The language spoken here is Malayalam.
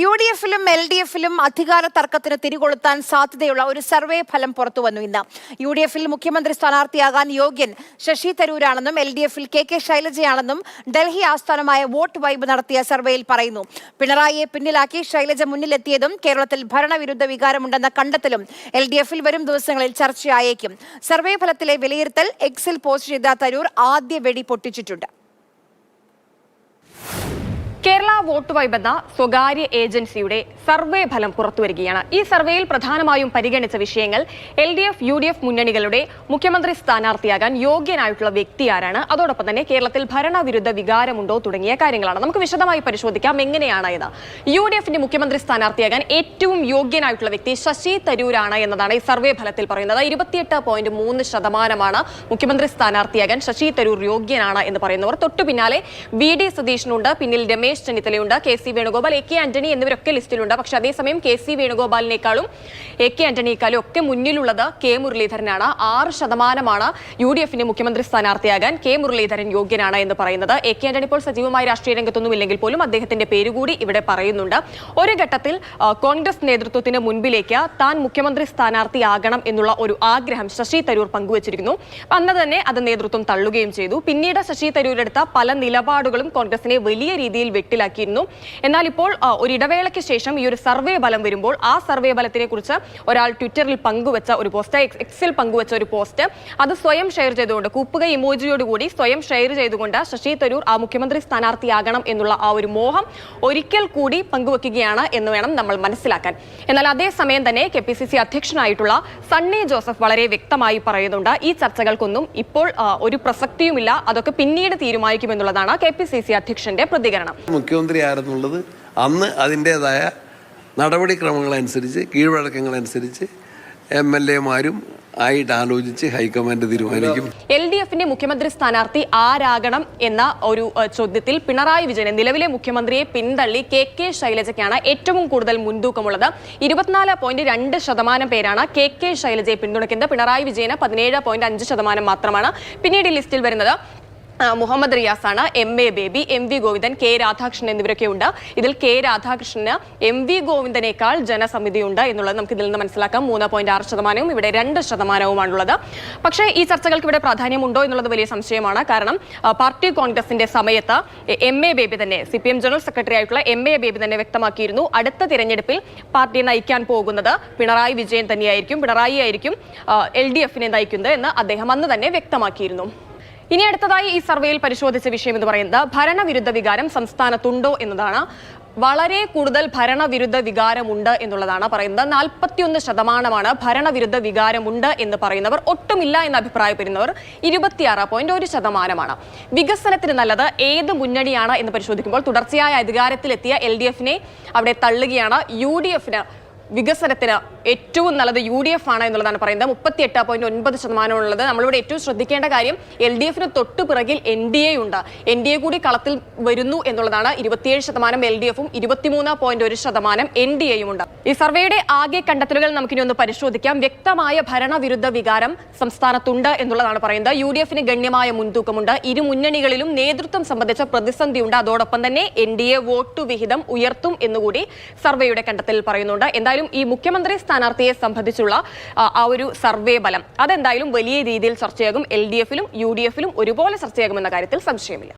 യു ഡി എഫിലും എൽ ഡി എഫിലും അധികാര തർക്കത്തിന് തിരികൊളുത്താൻ സാധ്യതയുള്ള ഒരു സർവേ ഫലം പുറത്തു വന്നു ഇന്ന്. യു ഡി എഫിൽ മുഖ്യമന്ത്രി സ്ഥാനാർത്ഥിയാകാൻ യോഗ്യൻ ശശി തരൂരാണെന്നും എൽ ഡി എഫിൽ കെ കെ ശൈലജയാണെന്നും ഡൽഹി ആസ്ഥാനമായ വോട്ട് വൈബ് നടത്തിയ സർവേയിൽ പറയുന്നു. പിണറായിയെ പിന്നിലാക്കി ശൈലജ മുന്നിലെത്തിയതും കേരളത്തിൽ ഭരണവിരുദ്ധ വികാരമുണ്ടെന്ന കണ്ടെത്തലും എൽ ഡി എഫിൽ വരും ദിവസങ്ങളിൽ ചർച്ചയായേക്കും. സർവേ ഫലത്തിലെ വിലയിരുത്തൽ എക്സിൽ പോസ്റ്റ് ചെയ്ത തരൂർ ആദ്യ വെടി പൊട്ടിച്ചിട്ടുണ്ട്. കേരള വോട്ട് ബന്ധ സ്വകാര്യ ഏജൻസിയുടെ സർവേ ഫലം പുറത്തുവരികയാണ്. ഈ സർവേയിൽ പ്രധാനമായും പരിഗണിച്ച വിഷയങ്ങൾ L D F U D F മുന്നണികളുടെ മുഖ്യമന്ത്രി സ്ഥാനാർത്ഥിയാകാൻ യോഗ്യനായിട്ടുള്ള വ്യക്തി ആരാണ്? അതോടൊപ്പം തന്നെ കേരളത്തിൽ ഭരണവിരുദ്ധ വികാരമുണ്ടോ തുടങ്ങിയ കാര്യങ്ങളാണ്. നമുക്ക് വിശദമായി പരിശോധിക്കാം എങ്ങനെയാണ് ഇത്. യു ഡി എഫിന്റെ മുഖ്യമന്ത്രി സ്ഥാനാർത്ഥിയാകാൻ ഏറ്റവും യോഗ്യനായിട്ടുള്ള വ്യക്തി ശശി തരൂരാണ് എന്നതാണ് ഈ സർവേ ഫലത്തിൽ പറയുന്നത്. ഇരുപത്തിയെട്ട് പോയിന്റ് മൂന്ന് ശതമാനമാണ് മുഖ്യമന്ത്രി സ്ഥാനാർത്ഥിയാകാൻ ശശി തരൂർ യോഗ്യനാണ് എന്ന് പറയുന്നവർ. തൊട്ടു പിന്നാലെ വി ഡി സതീഷിനുണ്ട് പിന്നിൽ Ramesh ചെന്നിത്തലയുണ്ട്. K C Venugopal A K Antony എന്നിവരൊക്കെ ലിസ്റ്റിലുണ്ട്. പക്ഷെ അതേസമയം കെ സി വേണുഗോപാലിനേക്കാളും എ കെ ആന്റണിയേക്കാളും ഒക്കെ മുന്നിലുള്ളത് കെ മുരളീധരനാണ്. ആറ് ശതമാനമാണ് യു ഡി എഫിന് മുഖ്യമന്ത്രി സ്ഥാനാർത്ഥിയാകാൻ കെ മുരളീധരൻ യോഗ്യനാണ് എന്ന് പറയുന്നത്. എ കെ ആന്റണി ഇപ്പോൾ സജീവമായ രാഷ്ട്രീയ രംഗത്തൊന്നും ഇല്ലെങ്കിൽ പോലും അദ്ദേഹത്തിന്റെ പേരുകൂടി ഇവിടെ പറയുന്നുണ്ട്. ഒരു ഘട്ടത്തിൽ കോൺഗ്രസ് നേതൃത്വത്തിന് മുൻപിലേക്ക് താൻ മുഖ്യമന്ത്രി സ്ഥാനാർത്ഥിയാകണം എന്നുള്ള ഒരു ആഗ്രഹം ശശി തരൂർ പങ്കുവച്ചിരിക്കുന്നു. അന്ന് തന്നെ അത് നേതൃത്വം തള്ളുകയും ചെയ്തു. പിന്നീട് ശശി തരൂരെടുത്ത പല നിലപാടുകളും കോൺഗ്രസിനെ വലിയ രീതിയിൽ വെട്ടിലാക്കിയിരുന്നു. എന്നാൽ ഇപ്പോൾ ഒരു ഇടവേളയ്ക്ക് ശേഷം ഈ ഒരു സർവേ ഫലം വരുമ്പോൾ ആ സർവേ ഫലത്തിനെ കുറിച്ച് ഒരാൾ ട്വിറ്ററിൽ പങ്കുവച്ച ഒരു പോസ്റ്റ് എക്സ്- എക്സിൽ പങ്കുവച്ച ഒരു പോസ്റ്റ് അത് സ്വയം ഷെയർ ചെയ്തുകൊണ്ട് കൂപ്പുക ഇമോജിയോടുകൂടി സ്വയം ഷെയർ ചെയ്തുകൊണ്ട് ശശി തരൂർ ആ മുഖ്യമന്ത്രി സ്ഥാനാർത്ഥിയാകണം എന്നുള്ള ആ ഒരു മോഹം ഒരിക്കൽ കൂടി പങ്കുവെക്കുകയാണ് എന്ന് വേണം നമ്മൾ മനസ്സിലാക്കാൻ. എന്നാൽ അതേസമയം തന്നെ കെ പി സി സി അധ്യക്ഷനായിട്ടുള്ള സണ്ണി ജോസഫ് വളരെ വ്യക്തമായി പറയുന്നുണ്ട് ഈ ചർച്ചകൾക്കൊന്നും ഇപ്പോൾ ഒരു പ്രസക്തിയുമില്ല അതൊക്കെ പിന്നീട് തീരുമാനിക്കുമെന്നുള്ളതാണ് കെ പി സി സി അധ്യക്ഷന്റെ പ്രതികരണം. മുഖ്യമന്ത്രി ആരെന്നുള്ളത് അന്ന് അതിന്റേതായ നടപടിക്രമങ്ങളനുസരിച്ച് കീഴ്വഴക്കങ്ങളനുസരിച്ച് എം എൽ എമാരും ആയിട്ട് ആലോചിച്ച് ഹൈക്കമാൻഡ് തീരുമാനിക്കും. എൽ ഡി എഫിന്റെ മുഖ്യമന്ത്രി സ്ഥാനാർത്ഥി ആരാകണം എന്ന ഒരു ചോദ്യത്തിൽ പിണറായി വിജയൻ നിലവിലെ മുഖ്യമന്ത്രിയെ പിന്തള്ളി കെ കെ ശൈലജയ്ക്കാണ് ഏറ്റവും കൂടുതൽ മുൻതൂക്കമുള്ളത്. ഇരുപത്തിനാല് പോയിന്റ് രണ്ട് ശതമാനം പേരാണ് കെ കെ ശൈലജയെ പിന്തുണയ്ക്കുന്നത്. പിണറായി വിജയന് പതിനേഴ് പോയിന്റ് അഞ്ച് ശതമാനം മാത്രമാണ് പിന്നീട് ലിസ്റ്റിൽ വരുന്നത്. Muhammad റിയാസാണ് M A Baby M V Govindan K Radhakrishnan എന്നിവരൊക്കെ ഉണ്ട് ഇതിൽ കെ രാധാകൃഷ്ണന് എം വി ഗോവിന്ദനേക്കാൾ ജനസമിതിയുണ്ട് എന്നുള്ളത് നമുക്ക് ഇതിൽ നിന്ന് മനസ്സിലാക്കാം. മൂന്ന് പോയിന്റ് ആറ് ശതമാനവും ഇവിടെ രണ്ട് ശതമാനവുമാണുള്ളത്. പക്ഷേ ഈ ചർച്ചകൾക്ക് ഇവിടെ പ്രാധാന്യമുണ്ടോ എന്നുള്ളത് വലിയ സംശയമാണ്. കാരണം പാർട്ടി കോൺഗ്രസിന്റെ സമയത്ത് എം എ ബേബി തന്നെ C P M general secretary ആയിട്ടുള്ള എം എ ബേബി തന്നെ വ്യക്തമാക്കിയിരുന്നു. അടുത്ത തിരഞ്ഞെടുപ്പിൽ പാർട്ടിയെ നയിക്കാൻ പോകുന്നത് പിണറായി വിജയൻ തന്നെയായിരിക്കും പിണറായി ആയിരിക്കും എൽ ഡി എഫിനെ നയിക്കുന്നത് എന്ന് അദ്ദേഹം അന്ന് തന്നെ വ്യക്തമാക്കിയിരുന്നു. ഇനി അടുത്തതായി ഈ സർവേയിൽ പരിശോധിച്ച വിഷയം എന്ന് പറയുന്നത് ഭരണവിരുദ്ധ വികാരം സംസ്ഥാനത്തുണ്ടോ എന്നതാണ്. വളരെ കൂടുതൽ ഭരണവിരുദ്ധ വികാരമുണ്ട് എന്നുള്ളതാണ് പറയുന്നത്. നാൽപ്പത്തിയൊന്ന് ശതമാനമാണ് ഭരണവിരുദ്ധ വികാരമുണ്ട് എന്ന് പറയുന്നവർ ഒട്ടുമില്ല എന്ന് അഭിപ്രായപ്പെടുന്നവർ ഇരുപത്തിയാറ് പോയിന്റ് ഒരു ശതമാനമാണ്. വികസനത്തിന് നല്ലത് ഏത് മുന്നണിയാണ് എന്ന് പരിശോധിക്കുമ്പോൾ തുടർച്ചയായ അധികാരത്തിലെത്തിയ എൽ ഡി എഫിനെ അവിടെ തള്ളുകയാണ്. യു ഡി എഫിന് വികസനത്തിന് ഏറ്റവും നല്ലത് യു ഡി എഫ് ആണ് എന്നുള്ളതാണ് പറയുന്നത്. മുപ്പത്തി എട്ട് പോയിന്റ് ഒൻപത് ശതമാനമുള്ളത് നമ്മളിവിടെ ഏറ്റവും ശ്രദ്ധിക്കേണ്ട കാര്യം എൽ ഡി എഫിന് തൊട്ടു പിറകിൽ എൻ ഡി എ ഉണ്ട്. എൻ ഡി എ കൂടി കളത്തിൽ വരുന്നു എന്നുള്ളതാണ് ഇരുപത്തിയേഴ് ശതമാനം എൽ ഡി എഫും ഇരുപത്തിമൂന്ന് പോയിന്റ് ഒരു ശതമാനം എൻ ഡി എയും ഉണ്ട്. ഈ സർവേയുടെ ആകെ കണ്ടെത്തലുകൾ നമുക്കിനി ഒന്ന് പരിശോധിക്കാം. വ്യക്തമായ ഭരണവിരുദ്ധ വികാരം സംസ്ഥാനത്തുണ്ട് എന്നുള്ളതാണ് പറയുന്നത്. യു ഡി എഫിന് ഗണ്യമായ മുൻതൂക്കമുണ്ട്. ഇരു മുന്നണികളിലും നേതൃത്വം സംബന്ധിച്ച പ്രതിസന്ധിയുണ്ട് അതോടൊപ്പം തന്നെ എൻ ഡി എ വോട്ടു വിഹിതം ഉയർത്തും എന്നുകൂടി സർവേയുടെ കണ്ടെത്തലിൽ പറയുന്നുണ്ട്. എന്തായാലും ഈ മുഖ്യമന്ത്രി സ്ഥാനാർത്ഥിയെ സംബന്ധിച്ചുള്ള ആ, ഒരു സർവേ ഫലം. അതെന്തായാലും വലിയ രീതിയിൽ ചർച്ചയാകും. എൽ ഡി എഫിലും ഒരുപോലെ ചർച്ചയാകുമെന്ന കാര്യത്തിൽ സംശയമില്ല.